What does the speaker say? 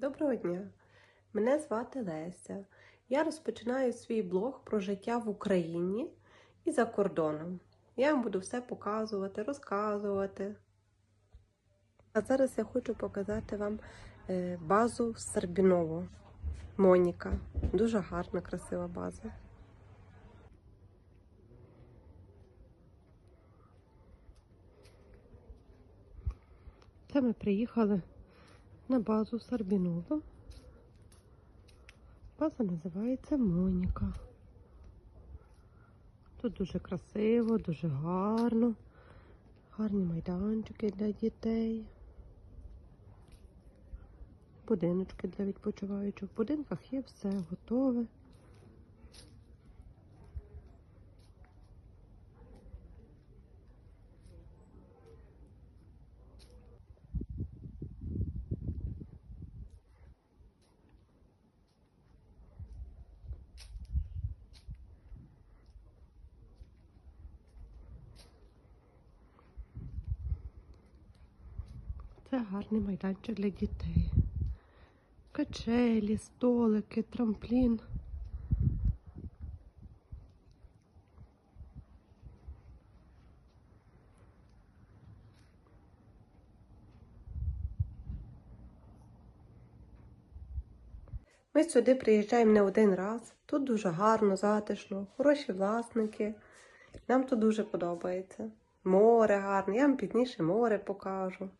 Доброго дня! Мене звати Леся. Я розпочинаю свій блог про життя в Україні і за кордоном. Я вам буду все показувати, розказувати. А зараз я хочу показати вам е, базу Сарбіново. Моніка. Дуже гарна, красива база. Це ми приїхали на базу Сарбінова. База називається Моніка. Тут дуже красиво, дуже гарно. Гарні майданчики для дітей. Будиночки для відпочиваючих. В будинках є все готове. Це гарний майданчик для дітей. Качелі, столики, трамплін. Ми сюди приїжджаємо не один раз. Тут дуже гарно, затишно, хороші власники. Нам тут дуже подобається. Море гарне, я вам пізніше море покажу.